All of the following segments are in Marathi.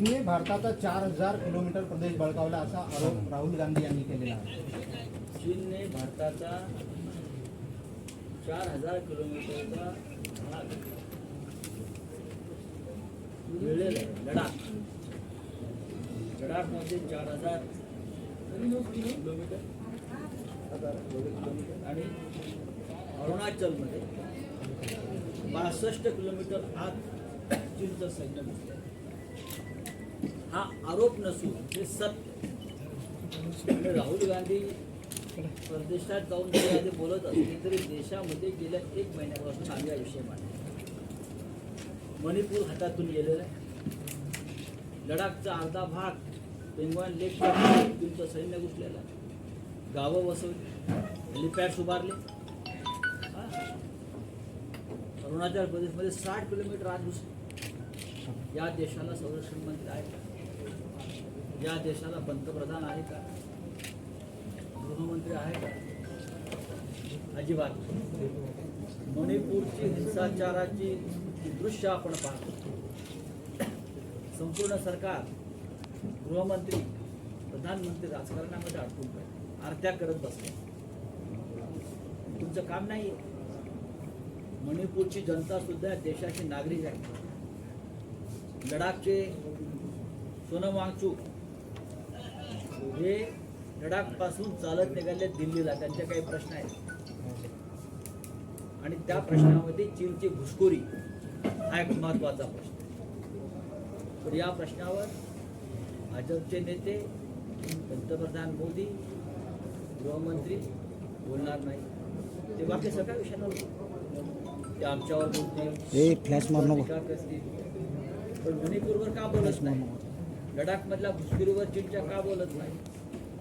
भारताचा चार हजार किलोमीटर प्रदेश बळकावला असा आरोप राहुल गांधी यांनी केलेला आहे. चीनने भारताचा चार हजार किलोमीटरचा भाग मिळलेला आहे लडाख. लडाखमध्ये चार हजार किलोमीटर किलोमीटर आणि अरुणाचलमध्ये बासष्ट किलोमीटर आत चीनचं सैन्य हा आरोप नसून हे सत्य. राहुल गांधी परदेशात जाऊन जरी आधी बोलत असले तरी देशामध्ये गेल्या एक महिन्यापासून आम्ही हा विषय मांडला मणिपूर हातातून गेलेला आहे. लडाखचा अर्धा भाग पेंगॉन लेक तुमचं सैन्य घुसलेलं आहे. गावं वसवली हेलिपॅड्स उभारले. हा. अरुणाचल प्रदेशमध्ये साठ किलोमीटर आत घुसले. या देशाला संरक्षण मंत्री आहे का या देशाला पंतप्रधान आहे का? गृहमंत्री आहे का? अजिबात. मणिपूरची हिंसाचाराची दृश्य आपण पाहतो. संपूर्ण सरकार गृहमंत्री प्रधानमंत्री राजकारणामध्ये अडकून पडले. आरत्या करत बसले. तुमचं काम नाही. मणिपूरची जनता सुद्धा देशाची नागरिक आहे. लडाखचे सोनम वांगचूक हे लडाखपासून चालत निघाले दिल्लीला. त्यांचे काही प्रश्न आहेत. आणि त्या प्रश्नामध्ये चीनची घुसखोरी हा एक महत्त्वाचा प्रश्न आहे. तर या प्रश्नावर भाजपचे नेते पंतप्रधान मोदी गृहमंत्री बोलणार नाही ते बाकी सगळ्या विषयांवर. ते आमच्यावर बोलतील. पण मणिपूरवर का बोलत नाही? लडाख मधल्या घुसखोरीवर चीनच्या का बोलत नाही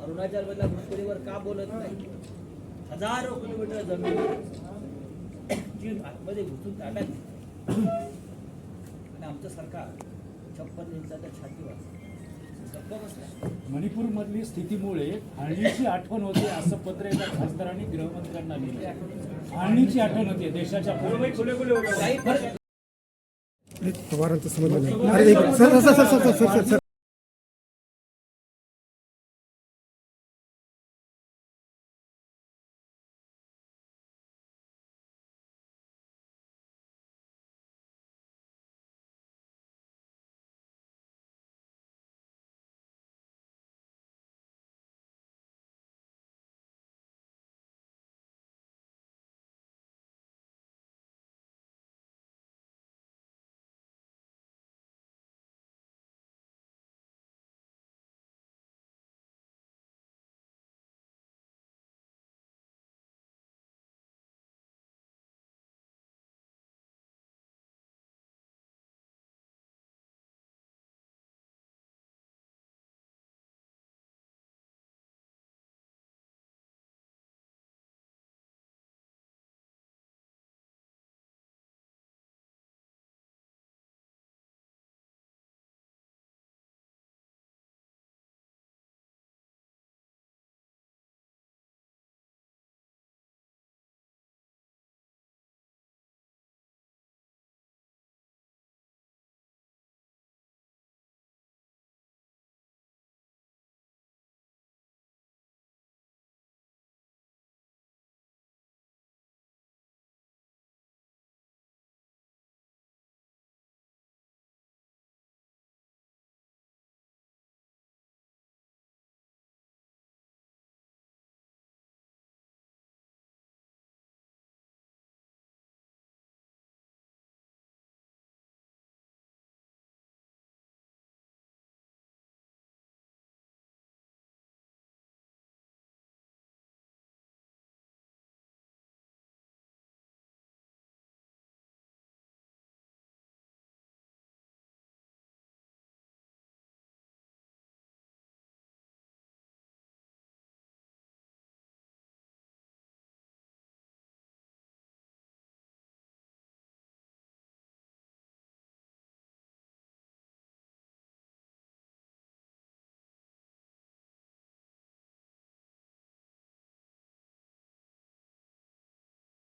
अरुणाचल मधल्या घुसखोरीवर का बोलत नाही हजारो किलोमीटर जमीन चीन आतमध्ये घुसून ताब्यात घेतली. आणि आमचं सरकार छप्पन इंचाच्या छातीवर गप्प बसलाय. मणिपूरमधली स्थितीमुळे फाळणीची आठवण होते असं पत्र एका खासदारांनी गृहमंत्र्यांना लिहिलं फाळणीची आठवण होते देशाच्या काही फरक पवारांचं समजलं नाही अरे एक- sir sir sir sir sir sir sir